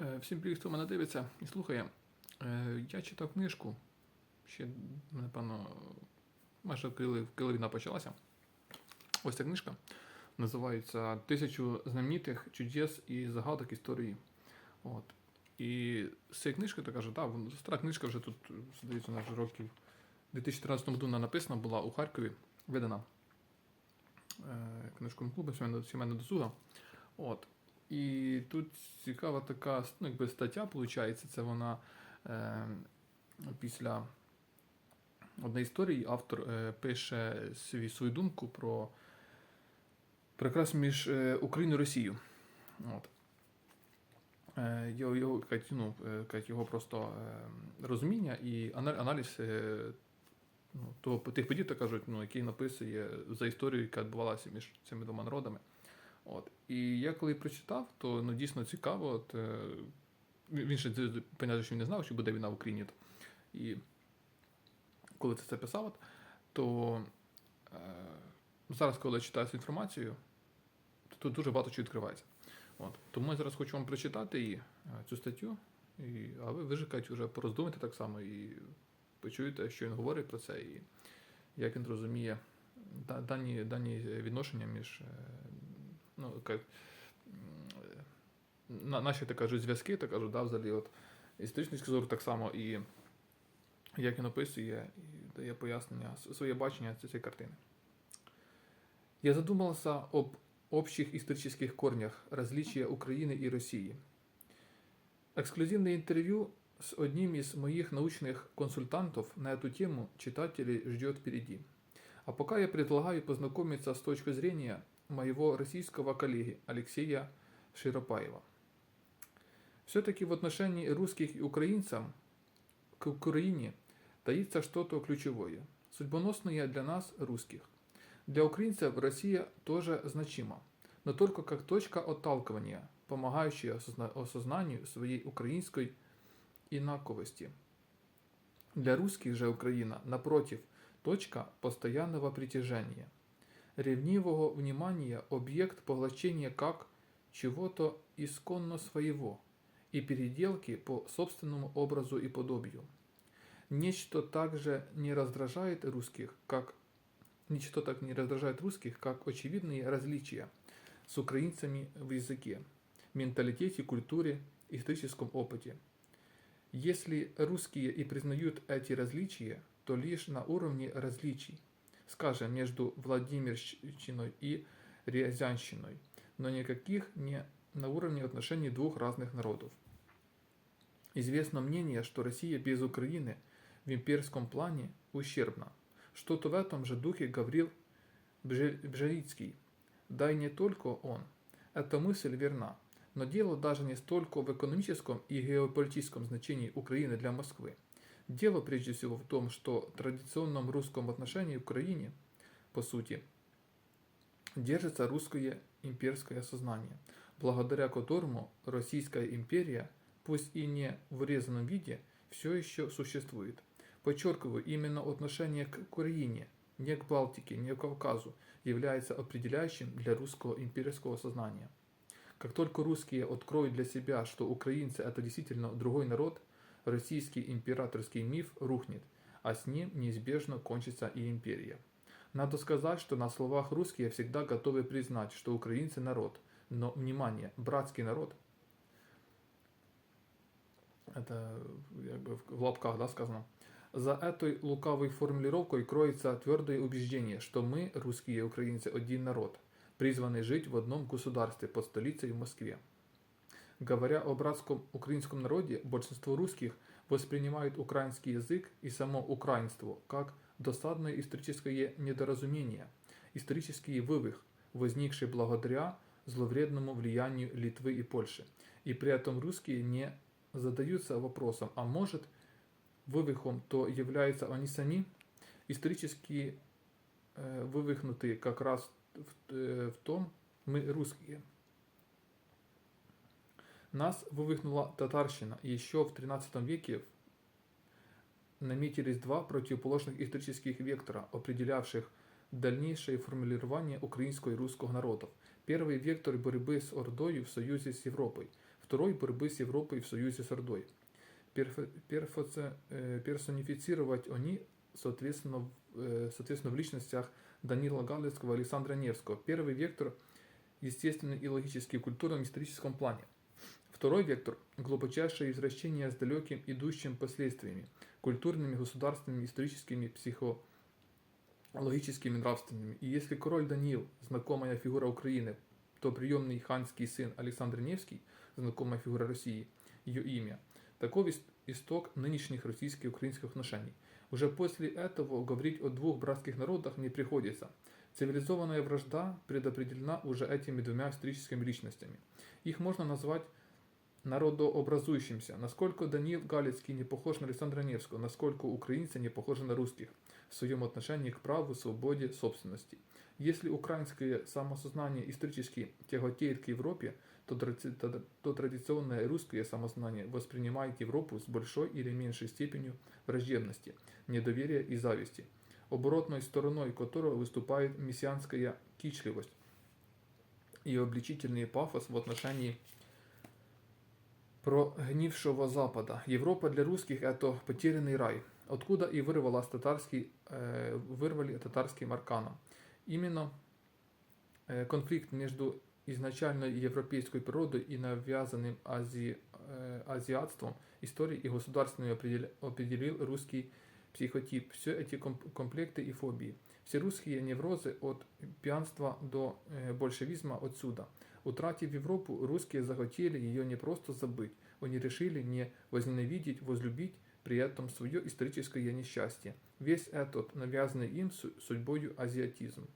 Е, Всім привіт, хто мене дивиться і слухає. Е, Я читав книжку ще, напевно, майже коли, коли війна почалася. Ось ця книжка. Називається Тисячу знаменитих чудес і загадок історії. От. І з цієї книжки, то кажу, так, вона- стара книжка вже тут, здається, вже років у 2013 году вона написана була у Харкові, видана е, книжковим клубом сімейна, сімейна досуга. От. І тут цікава така ну, якби стаття, виходить, це вона е, після однієї історії автор е, пише свій, свою думку про прекрас між е, Україною і Росією. От. Е, його, його, ну, е, його просто е, розуміння і ана- аналіз ну, того, тих подій, так кажуть, ну, який написує за історію, яка відбувалася між цими двома народами. От. І я коли прочитав, то ну, дійсно цікаво. От, е, він ще понятно, що він не знав, що буде війна в Україні. І коли це все писав, то е, зараз, коли я читаю цю інформацію, то тут дуже багато чого відкривається. От. Тому я зараз хочу вам прочитати її, е, цю статтю, і, а ви вижикайте вже пороздумайте так само і почуєте, що він говорить про це, і як він розуміє дані, дані відношення між е, ну, як, м, е, на, наші так кажуть, зв'язки, так кажуть, да, взагалі, от, історичний зору так само, і як він описує і дає пояснення, с- своє бачення цієї картини. Я задумался об общих исторических корнях различия Украины и России. Эксклюзивное интервью с одним из моих научных консультантов на эту тему читателей ждет впереди. А пока я предлагаю познакомиться с точки зрения моего российского коллеги Алексея Широпаева. Все-таки в отношении русских и украинцев к Украине таится что-то ключевое, судьбоносное для нас, русских. Для украинцев Россия тоже значима, но только как точка отталкивания, помогающая осозна- осознанию своей украинской инаковости. Для русских же Украина, напротив, точка постоянного притяжения, ревнивого внимания, объект поглощения как чего-то исконно своего и переделки по собственному образу и подобию. Нечто также не раздражает русских, как Ничто так не раздражает русских, как очевидные различия с украинцами в языке, менталитете, культуре, историческом опыте. Если русские и признают эти различия, то лишь на уровне различий, скажем, между Владимирщиной и Рязанщиной, но никаких не на уровне отношений двух разных народов. Известно мнение, что Россия без Украины в имперском плане ущербна. Что-то в этом же духе говорил Бже- Бжерицкий. Да и не только он. Эта мысль верна. Но дело даже не столько в экономическом и геополитическом значении Украины для Москвы. Дело прежде всего в том, что в традиционном русском отношении к Украине, по сути, держится русское имперское сознание, благодаря которому Российская империя, пусть и не в урезанном виде, все еще существует. Подчеркиваю, именно отношение к Украине, не к Балтике, не к Кавказу, является определяющим для русского имперского сознания. Как только русские откроют для себя, что украинцы это действительно другой народ, российский императорский миф рухнет, а с ним неизбежно кончится и империя. Надо сказать, что на словах русские всегда готовы признать, что украинцы народ, но, внимание, братский народ, это как бы в лапках да, сказано, за этой лукавой формулировкой кроется твердое убеждение, что мы, русские и украинцы, один народ, призванный жить в одном государстве под столицей в Москве. Говоря о братском украинском народе, большинство русских воспринимают украинский язык и само украинство как досадное историческое недоразумение, исторический вывих, возникший благодаря зловредному влиянию Литвы и Польши. И при этом русские не задаются вопросом, а может вывихом то являются они сами, исторически э, вывихнутые как раз в, э, в том, мы русские. Нас вывихнула татарщина. и Еще в 13 веке наметились два противоположных исторических вектора, определявших дальнейшее формулирование украинского и русского народов. Первый вектор борьбы с Ордой в союзе с Европой. Второй борьбы с Европой в союзе с Ордой. Перфо- перфоце- э, персонифицировать они, соответственно, в- э, соответственно, в личностях Данила Галицкого и Александра Невского. Первый вектор – естественный и логический в культурном историческом плане. Второй вектор – глубочайшее извращение с далеким идущим последствиями, культурными, государственными, историческими, психологическими, нравственными. И если король Даниил – знакомая фигура Украины, то приемный ханский сын Александр Невский – знакомая фигура России, ее имя. Таков ис- исток нынешних российских и украинских отношений. Уже после этого говорить о двух братских народах не приходится. Цивилизованная вражда предопределена уже этими двумя историческими личностями. Их можно назвать народообразующимся. Насколько Даниил Галицкий не похож на Александра Невского, насколько украинцы не похожи на русских в своем отношении к праву, свободе, собственности. Если украинское самосознание исторически тяготеет к Европе, то, то традиционное русское самосознание воспринимает Европу с большой или меньшей степенью враждебности, недоверия и зависти, оборотной стороной которого выступает мессианская кичливость и обличительный пафос в отношении прогнившего Запада. Европа для русских – это потерянный рай, откуда и вырвалась татарский, э, вырвали татарским арканом. Именно э, конфликт между изначально европейской природой и навязанным ази, э, азиатством истории и государственной определил, определил русский психотип. Все эти комп- комплекты и фобии. Все русские неврозы от пьянства до э, большевизма отсюда. Утратив Европу, русские захотели ее не просто забыть, они решили не возненавидеть, возлюбить при этом свое историческое несчастье. Весь этот навязанный им су- судьбою азиатизм.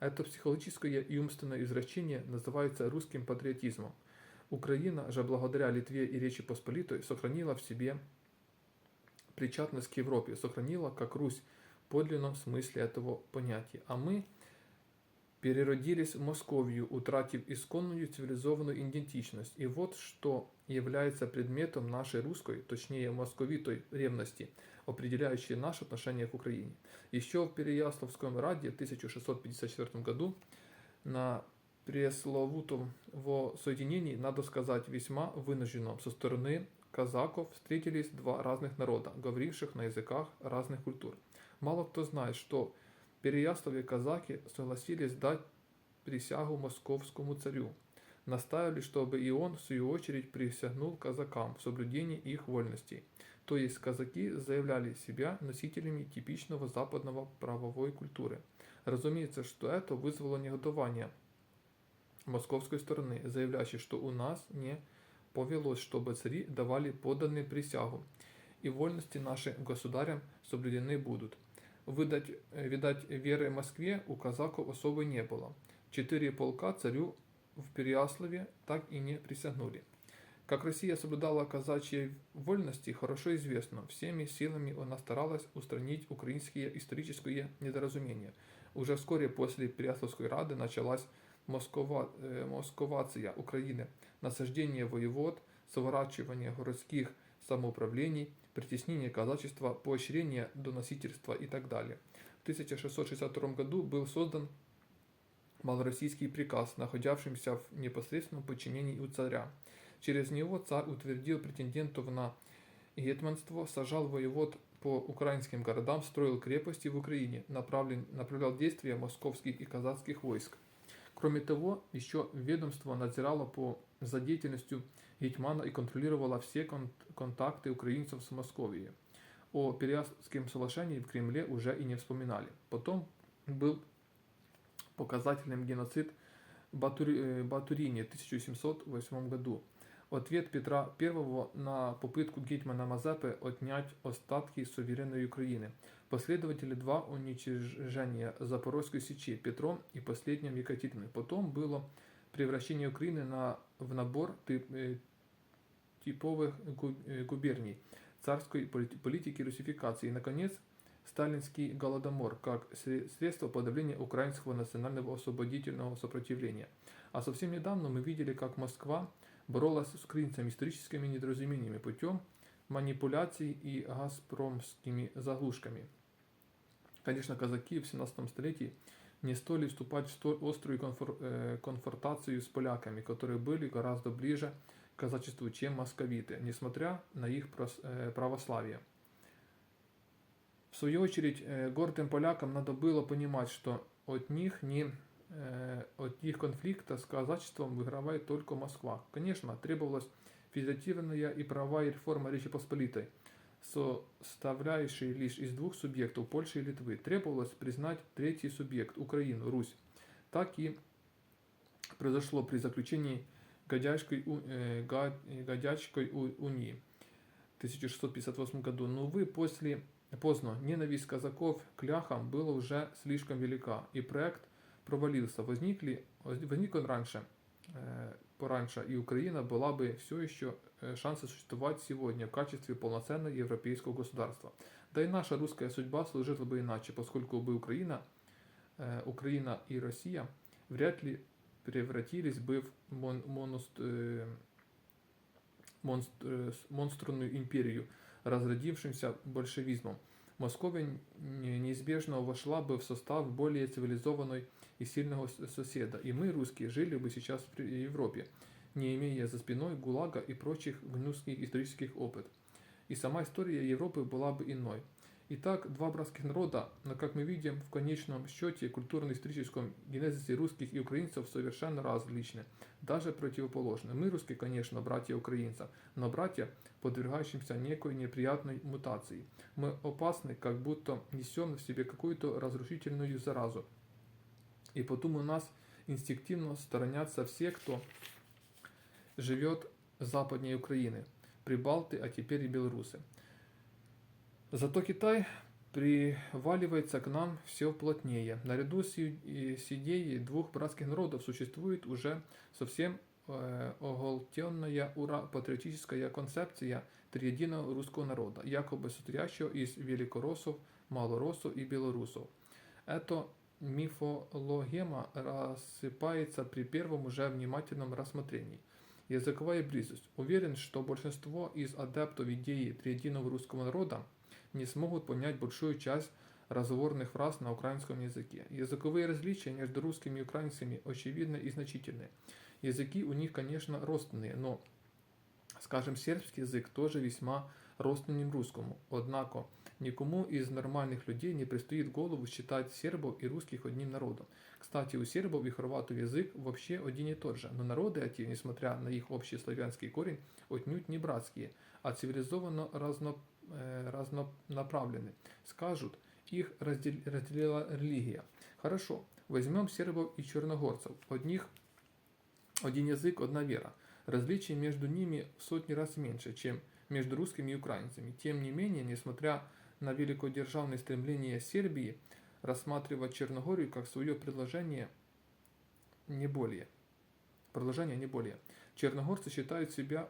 Это психологическое и умственное извращение называется русским патриотизмом. Украина же благодаря Литве и Речи Посполитой сохранила в себе причастность к Европе, сохранила как Русь в подлинном смысле этого понятия. А мы переродились в Московию, утратив исконную цивилизованную идентичность. И вот что является предметом нашей русской, точнее московитой ревности, определяющей наше отношение к Украине. Еще в Переяславском раде в 1654 году на пресловутом воссоединении, надо сказать, весьма вынужденном со стороны казаков встретились два разных народа, говоривших на языках разных культур. Мало кто знает, что Переяславе казаки согласились дать присягу московскому царю. Настаивали, чтобы и он, в свою очередь, присягнул казакам в соблюдении их вольностей. То есть казаки заявляли себя носителями типичного западного правовой культуры. Разумеется, что это вызвало негодование московской стороны, заявляющей, что у нас не повелось, чтобы цари давали поданные присягу, и вольности наши государям соблюдены будут. Выдать, э, видать, веры Москве у казаков особо не было. Четыре полка царю в Переяславе так и не присягнули. Как Россия соблюдала казачьи вольности, хорошо известно. Всеми силами она старалась устранить украинские исторические недоразумения. Уже вскоре после Переяславской рады началась Москова, э, московация Украины, насаждение воевод, сворачивание городских самоуправлений, притеснение казачества, поощрение доносительства и так далее. В 1662 году был создан малороссийский приказ, находившийся в непосредственном подчинении у царя. Через него царь утвердил претендентов на гетманство, сажал воевод по украинским городам, строил крепости в Украине, направлен, направлял действия московских и казацких войск. Кроме того, еще ведомство надзирало по, за деятельностью Гетьмана и контролировало все кон- контакты украинцев с Московией. О Переяславском соглашении в Кремле уже и не вспоминали. Потом был показательным геноцид Батури, Батурине в 1708 году. Ответ Петра I на попытку Гетмана Мазепы отнять остатки суверенной Украины. Последователи два уничтожения Запорожской сечи Петром и последним Екатериной. Потом было превращение Украины на, в набор тип, типовых э, губерний царской полит- политики русификации. И, наконец, сталинский голодомор как сре- средство подавления украинского национального освободительного сопротивления. А совсем недавно мы видели, как Москва боролась с украинцами историческими недоразумениями путем манипуляций и газпромскими заглушками. Конечно, казаки в 17 столетии не стоили вступать в столь острую конфор- э, конфронтацию с поляками, которые были гораздо ближе к казачеству, чем московиты, несмотря на их православие. В свою очередь, гордым полякам надо было понимать, что от них не от их конфликта с казачеством выигрывает только Москва. Конечно, требовалась федеративная и правовая реформа Речи Посполитой, составляющей лишь из двух субъектов Польши и Литвы. Требовалось признать третий субъект – Украину, Русь. Так и произошло при заключении Годяйской, у- э, Га- Годячской у- унии в 1658 году. Но, увы, после, поздно ненависть казаков к ляхам была уже слишком велика, и проект провалился. Возникли, возник он раньше, э, пораньше, и Украина была бы все еще э, шансы существовать сегодня в качестве полноценного европейского государства. Да и наша русская судьба сложила бы иначе, поскольку бы Украина, э, Украина и Россия вряд ли превратились бы в мон- моност- э, монст- э, монструную империю, разродившимся большевизмом. Московия не- неизбежно вошла бы в состав более цивилизованной и сильного соседа, и мы, русские, жили бы сейчас в Европе, не имея за спиной ГУЛАГа и прочих гнусных исторических опыт. И сама история Европы была бы иной. Итак, два братских народа, но, как мы видим, в конечном счете культурно-историческом генезисе русских и украинцев совершенно различны, даже противоположны. Мы, русские, конечно, братья украинцев, но братья, подвергающимся некой неприятной мутации. Мы опасны, как будто несем в себе какую-то разрушительную заразу. И потому у нас инстинктивно сторонятся все, кто живет западнее Украины, прибалты, а теперь и белорусы. Зато Китай приваливается к нам все плотнее. Наряду с, с идеей двух братских народов существует уже совсем э, оголтенная ура патриотическая концепция триединого русского народа, якобы состоящего из великороссов, малороссов и белорусов. Эта мифологема рассыпается при первом уже внимательном рассмотрении. Языковая близость. Уверен, что большинство из адептов идеи триединого русского народа не смогут понять большую часть разговорных фраз на украинском языке. Языковые различия между русскими и украинцами очевидны и значительны. Языки у них, конечно, родственные, но, скажем, сербский язык тоже весьма родственен русскому. Однако, никому из нормальных людей не пристает в голову считать сербов и русских одним народом. Кстати, у сербов и хорватов язык вообще один и тот же, но народы эти, несмотря на их общий славянский корень, отнюдь не братские, а цивилизованно разно, э, разнонаправлены. Скажут, их раздел- разделила религия. Хорошо, возьмем сербов и черногорцев. Одних один язык, одна вера. Различий между ними в сотни раз меньше, чем между русскими и украинцами. Тем не менее, несмотря на великодержавное стремление Сербии рассматривать Черногорию как свое предложение не более. Продолжение не более. Черногорцы считают себя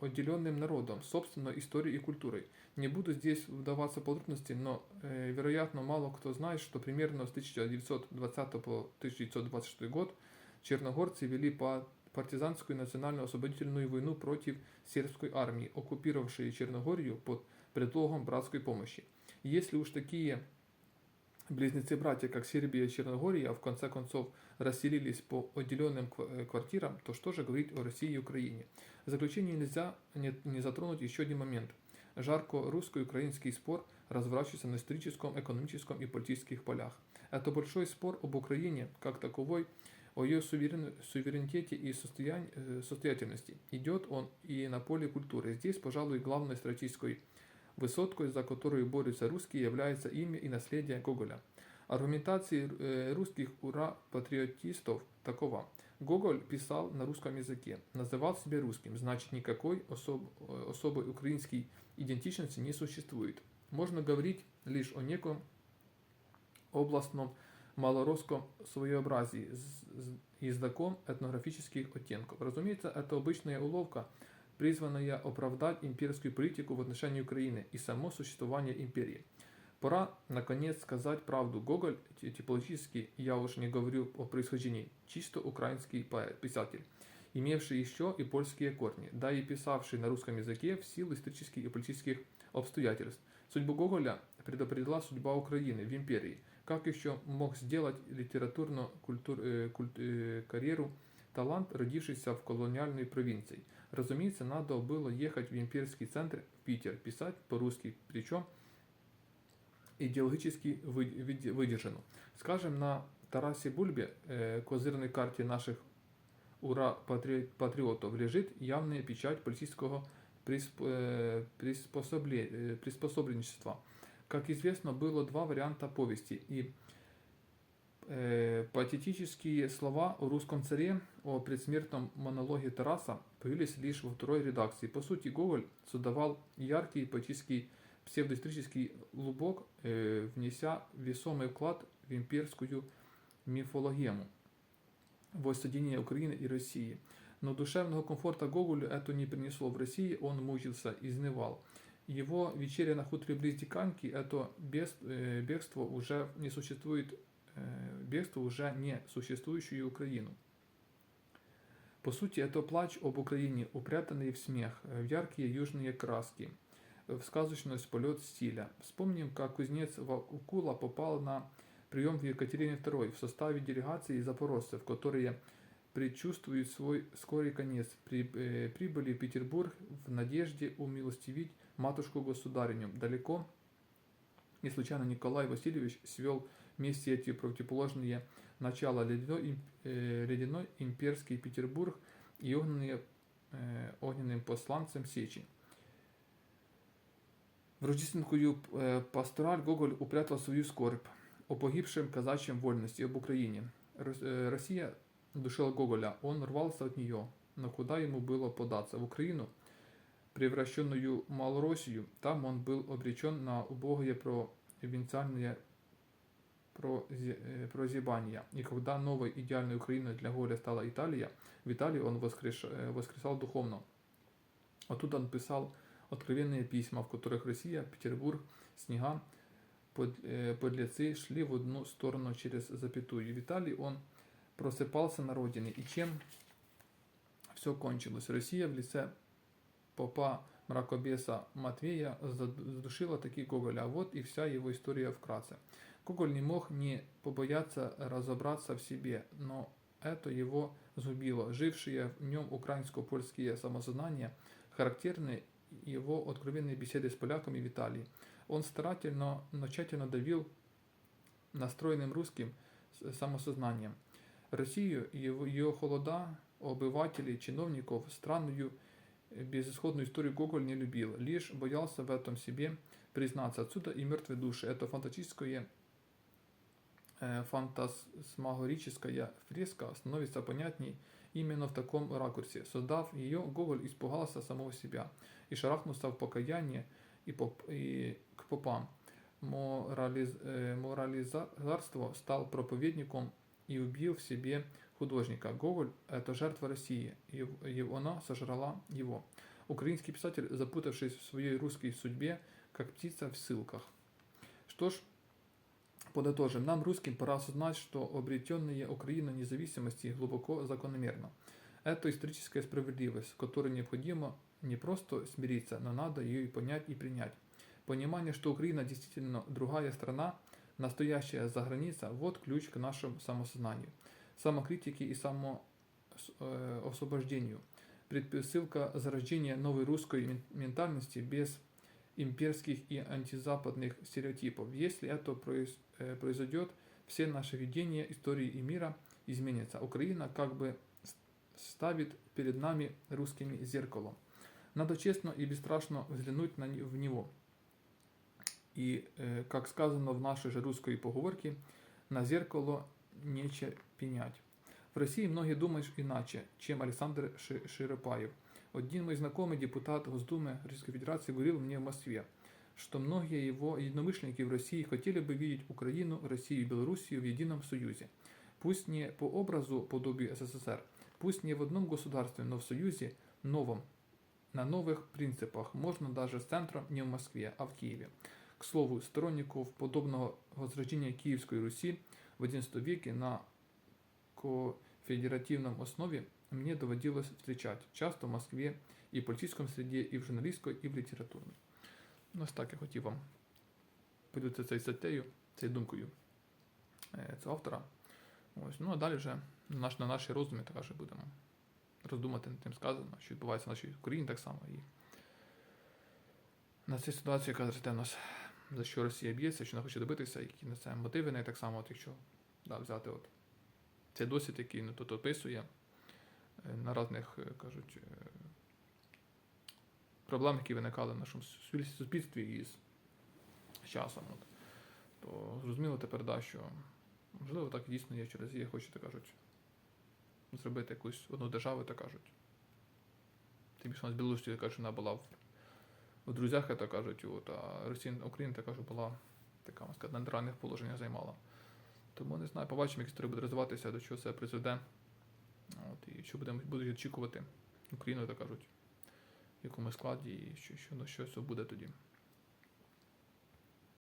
отделенным народом, собственной историей и культурой. Не буду здесь вдаваться в подробности, но, э, вероятно, мало кто знает, что примерно с 1920 по 1926 год черногорцы вели по партизанскую национально-освободительную войну против сербской армии, оккупировавшей Черногорию под предлогом братской помощи. Если уж такие близнецы-братья, как Сербия и Черногория, в конце концов расселились по отделенным э, квартирам, то что же говорить о России и Украине? В заключение нельзя не, затронуть еще один момент. Жарко русско-украинский спор разворачивается на историческом, экономическом и политических полях. Это большой спор об Украине как таковой, о ее суверен- суверенитете и состоянь- э, состоятельности. Идет он и на поле культуры. Здесь, пожалуй, главной стратегической высоткой, за которую борются русские, является имя и наследие Гоголя. Аргументации э, русских ура-патриотистов такова. Гоголь писал на русском языке, называл себя русским, значит никакой особ- э, особой украинской идентичности не существует. Можно говорить лишь о неком областном малоросском своеобразии с с этнографических оттенков. Разумеется, это обычная уловка, призванная оправдать имперскую политику в отношении Украины и само существование империи. Пора, наконец, сказать правду. Гоголь, ти- типологически, я уж не говорю о происхождении, чисто украинский поэт, писатель, имевший еще и польские корни, да и писавший на русском языке в силу исторических и политических обстоятельств. Судьбу Гоголя предопределила судьба Украины в империи, как еще мог сделать литературную культур, э, культ- э, карьеру талант, родившийся в колониальной провинции. Разумеется, надо было ехать в имперский центр, в Питер, писать по-русски, причем идеологически вы- выд- выдержанно. Скажем, на Тарасе Бульбе, э, козырной карте наших ура патри- патриотов, лежит явная печать политического присп- э, э, приспособленчества. Как известно, было два варианта повести, и э, патетические слова о русском царе, о предсмертном монологе Тараса появились лишь во второй редакции. По сути, Гоголь создавал яркий поэтический псевдоисторический лубок, э, внеся весомый вклад в имперскую мифологему, воссоединение Украины и России. Но душевного комфорта Гоголю это не принесло. В России он мучился, изнывал. Его вечеря на хуторе близ Диканьки, это э, бегство уже не существует, бегство уже не существующую Украину. По сути, это плач об Украине, упрятанный в смех, э, в яркие южные краски, э, в сказочность полет стиля. Вспомним, как кузнец Вакула попал на прием в Екатерине II в составе делегации запорожцев, которые предчувствуют свой скорый конец, при, э, прибыли в Петербург в надежде умилостивить матушку-государыню. Далеко не случайно Николай Васильевич свел вместе эти противоположные начала ледяной, э, ледяной имперский Петербург и огненные, э, огненным посланцем Сечи. В рождественскую э, пастораль Гоголь упрятал свою скорбь о погибшем казачьем вольности, об Украине. Рос- Россия душила Гоголя, он рвался от нее, но куда ему было податься? В Украину, превращенную Малороссию, там он был обречен на убогое провинциальное прозе- э, прозябание. И когда новой идеальной Украиной для Гоголя стала Италия, в Италии он воскреш, э, воскресал духовно. Оттуда он писал откровенные письма, в которых Россия, Петербург, снега, под, э, подлецы шли в одну сторону через запятую. В Италии он просыпался на родине. И чем все кончилось? Россия в лице попа мракобеса Матвея задушила таки Гоголя. А вот и вся его история вкратце. Гоголь не мог не побояться разобраться в себе, но это его сгубило. Жившие в нем украинско-польские самосознания, характерны его откровенные беседы с поляками в Италии. Он старательно, но тщательно давил настроенным русским самосознанием. Россию, его, ее холода, обывателей, чиновников, странную безысходную историю Гоголь не любил, лишь боялся в этом себе признаться. Отсюда и мертвые души. Это фантастическое фантасмагорическая фреска становится понятней именно в таком ракурсе. Создав ее, Гоголь испугался самого себя и шарахнулся в покаяние и, поп, и к попам. Морализ, э, морализарство стал проповедником и убил в себе художника. Гоголь – это жертва России, и, и она сожрала его. Украинский писатель, запутавшись в своей русской судьбе, как птица в ссылках. Что ж, подытожим, нам, русским, пора осознать, что обретенная Украина независимости глубоко закономерна. Это историческая справедливость, которой необходимо не просто смириться, но надо ее и понять и принять. Понимание, что Украина действительно другая страна, настоящая заграница, вот ключ к нашему самосознанию, самокритике и самоосвобождению. Предпосылка зарождения новой русской мен- ментальности без имперских и антизападных стереотипов. Если это э, произойдет, все наши видения истории и мира изменятся. Украина как бы с- ставит перед нами русскими зеркалом. Надо честно и бесстрашно взглянуть на, не- в него. И, э, как сказано в нашей же русской поговорке, на зеркало нече пенять. В России многие думают иначе, чем Александр Ши- Широпаев. Один мой знакомый депутат Госдумы Российской Федерации говорил мне в Москве, что многие его единомышленники в России хотели бы видеть Украину, Россию и Белоруссию в едином союзе. Пусть не по образу подобию СССР, пусть не в одном государстве, но в союзе новом, на новых принципах, можно даже с центром не в Москве, а в Киеве. К слову, сторонников подобного возрождения Киевской Руси в XI веке на кофедеративном основе мне доводилось встречать часто в Москве і в політичному середі, і в журналістській, і в літературній. Ну, ось так я хотів вам поділитися цією статтею, цією думкою. е, цього автора. Ось, ну а далі вже на, наш, на наші роздуми так каже, будемо роздумати над тим сказано, що відбувається в нашій Україні так само. І на цій ситуації, яка в нас, за що Росія б'ється, що вона хоче добитися, які на це мотиви, не так само, от якщо да, взяти от цей досвід, який ну, тут описує е, на різних, е, кажуть, проблем, які виникали в нашому суспільстві із часом. От. То зрозуміло тепер, да, що можливо так дійсно є через її хоче, так кажуть, зробити якусь одну державу, так кажуть. Тим більше у нас Білорусі, кажуть, вона була в, в друзях, так кажуть, от, а Росія, Україна, так кажуть, була така, можна сказати, на нейтральних положеннях займала. Тому не знаю, побачимо, як історія буде розвиватися, до чого це призведе. От, і що будемо будуть очікувати Україну, так кажуть, в якому складі, і що, що, ну, що, що буде тоді.